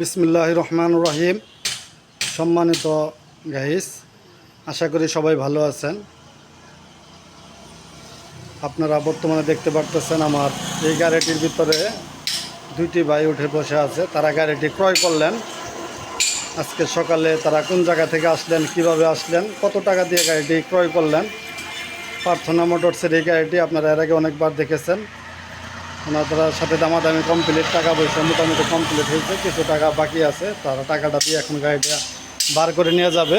বিসমিল্লাহ রহমান রহিম সম্মানিত গাইস আশা করি সবাই ভালো আছেন। আপনারা বর্তমানে দেখতে পারতেছেন আমার এই গাড়িটির ভিতরে দুইটি ভাই উঠে বসে আছে। তারা গাড়িটি ক্রয় করলেন। আজকে সকালে তারা কোন জায়গা থেকে আসলেন, কীভাবে আসলেন, কত টাকা দিয়ে গাড়িটি ক্রয় করলেন, প্রার্থনা মোটরসের এই গাড়িটি আপনারা এর আগে অনেকবার দেখেছেন। ওনাদের সাথে দামাদামি কমপ্লিট টাকা পয়সা মোটামুটি কমপ্লিট হয়েছে, কিছু টাকা বাকি আছে, তারা টাকাটা দিয়ে এখন গাড়িটা বার করে নিয়ে যাবে।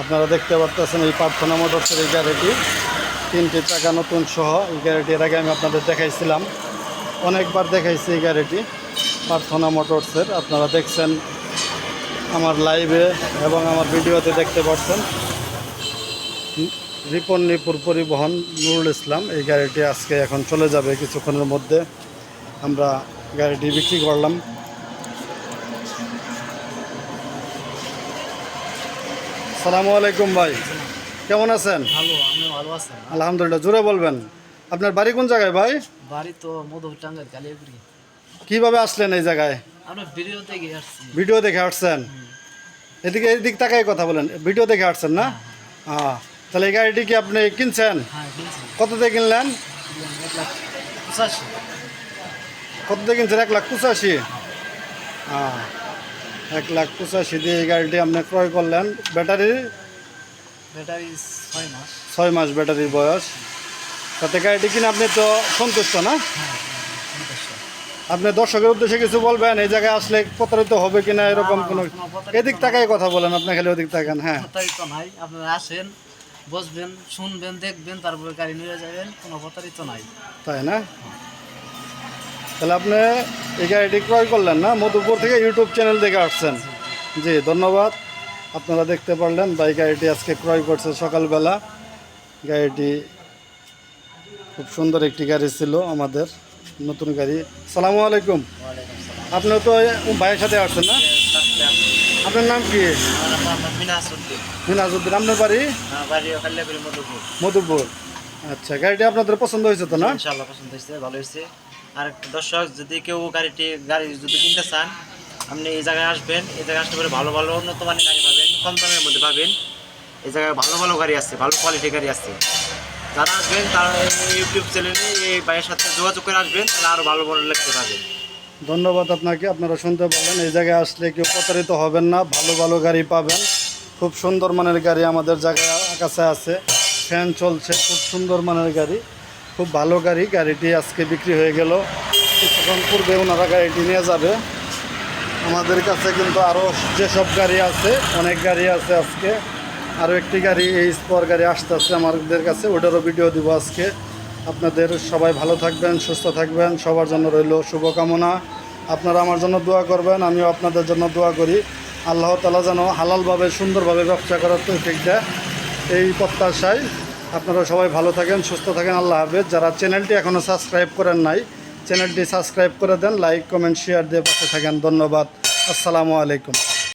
আপনারা দেখতে পারতেছেন এই প্রার্থনা মোটরসের এই গাড়িটি। তিনটি টাকা নতুন সহ এই গাড়িটি, এর আগে আমি আপনাদের দেখাইছিলাম। অনেকবার দেখাইছি এই গাড়িটি, প্রার্থনা মোটরসের আপনারা দেখছেন আমার লাইভে এবং আমার ভিডিওতে দেখতে পাচ্ছেন রিপন নিপুর পরিবহন নুরুল ইসলাম এই গাড়িটি আজকে এখন চলে যাবে কিছুক্ষণের মধ্যে। আমরা গাড়িটি বিক্রি করলাম। সালামু আলাইকুম ভাই কেমন আছেন? ভালো আমি ভালো আছেন আলহামদুলিল্লাহ জুড়ে বলবেন। আপনার বাড়ি কোন জায়গায় ভাই? বাড়ি তো কালিয়াগুড়ি কীভাবে আসলেন এই জায়গায়? আমরা আসছি। ভিডিও দেখে আসছেন? এদিকে এদিক তাকাই কথা বলেন। ভিডিও দেখে আসছেন না? হ্যাঁ। তাহলে এই গাড়িটি কি আপনি কিনছেন? হ্যাঁ কত দিয়ে কিনলেন? কত দিয়ে কিনছেন? এক লাখ পঁচাশি। হ্যাঁ এক লাখ পঁচাশি দিয়ে এই গাড়িটি আপনি ক্রয় করলেন। ব্যাটারি? ব্যাটারি ছয় মাস। ছয় মাস ব্যাটারির বয়স। তাতে গাড়িটি কিনে আপনি তো সন্তুষ্ট না? হ্যাঁ আপনি দর্শকের উদ্দেশ্যে কিছু বলবেন? এই জায়গায় আসলে প্রতারিত হবে কিনা এরকম কোনো এদিক তাকাই কথা বলেন আপনি খালি ওদিক তাকান হ্যাঁ। আপনারা আসেন। বসবেন, শুনবেন, দেখবেন, তারপরে গাড়ি নিয়ে যাবেন, কোনো প্রতারিত নাই। তাই না? তাহলে আপনি এই গাড়িটি ক্রয় করলেন না? মধুপুর থেকে ইউটিউব চ্যানেল দেখে আসছেন। জি, ধন্যবাদ। আপনারা দেখতে পারলেন ভাই গাড়িটি আজকে ক্রয় করছে সকালবেলা। গাড়িটি খুব সুন্দর একটি গাড়ি ছিল আমাদের, নতুন গাড়ি। সালামু আলাইকুম। আপনিও তো ভাইয়ের সাথে আসছেন না? আপনার নাম কি? মিনাজুদ্দিন আপনার বাড়ি? মধুপুর। আচ্ছা গাড়িটি আপনাদের পছন্দ হয়েছে তো না? পছন্দ হয়েছে ভালো হয়েছে। আর দর্শক যদি কেউ গাড়িটি গাড়ি যদি কিনতে চান আপনি এই জায়গায় আসবেন। এই জায়গায় আসতে পারে ভালো ভালো উন্নত মানের গাড়ি পাবেন কম দামের মধ্যে পাবেন। এই জায়গায় ভালো ভালো গাড়ি আছে ভালো কোয়ালিটির গাড়ি আছে। যারা আসবেন তারা ইউটিউব চ্যানেলে এই ভাইয়ের সাথে যোগাযোগ করে আসবেন তাহলে আরও ভালো ভালো লিখতে পাবেন ধন্যবাদ আপনাকে, আপনারা শুনতে পারলেন। এই জায়গায় আসলে কেউ প্রতারিত হবেন না, ভালো ভালো গাড়ি পাবেন। খুব সুন্দর মানের গাড়ি আমাদের জায়গায় কাছে আছে। ফ্যান চলছে, খুব সুন্দর মানের গাড়ি। খুব ভালো গাড়ি, গাড়িটি আজকে বিক্রি হয়ে গেল। কিছুক্ষণ পূর্বে ওনারা গাড়িটি নিয়ে যাবে। আমাদের কাছে কিন্তু আরও যেসব গাড়ি আছে, অনেক গাড়ি আছে আজকে। আরও একটি গাড়ি, এই স্পর গাড়ি আসতে আসতেছে আমাদের কাছে, ওটারও ভিডিও দিব আজকে। আপনাদের সবাই ভালো থাকবেন, সুস্থ থাকবেন, সবার জন্য রইল শুভকামনা। আপনারা আমার জন্য দোয়া করবেন, আমিও আপনাদের জন্য দোয়া করি। আল্লাহ তালা যেন হালালভাবে, সুন্দরভাবে ব্যবসা করার তৌফিক দেয়। এই প্রত্যাশায় আপনারা সবাই ভালো থাকেন, সুস্থ থাকেন। আল্লাহ হাফেজ। যারা চ্যানেলটি এখনও সাবস্ক্রাইব করেন নাই, চ্যানেলটি সাবস্ক্রাইব করে দেন, লাইক, কমেন্ট, শেয়ার দিয়ে পাশে থাকেন। ধন্যবাদ। আসসালামু আলাইকুম।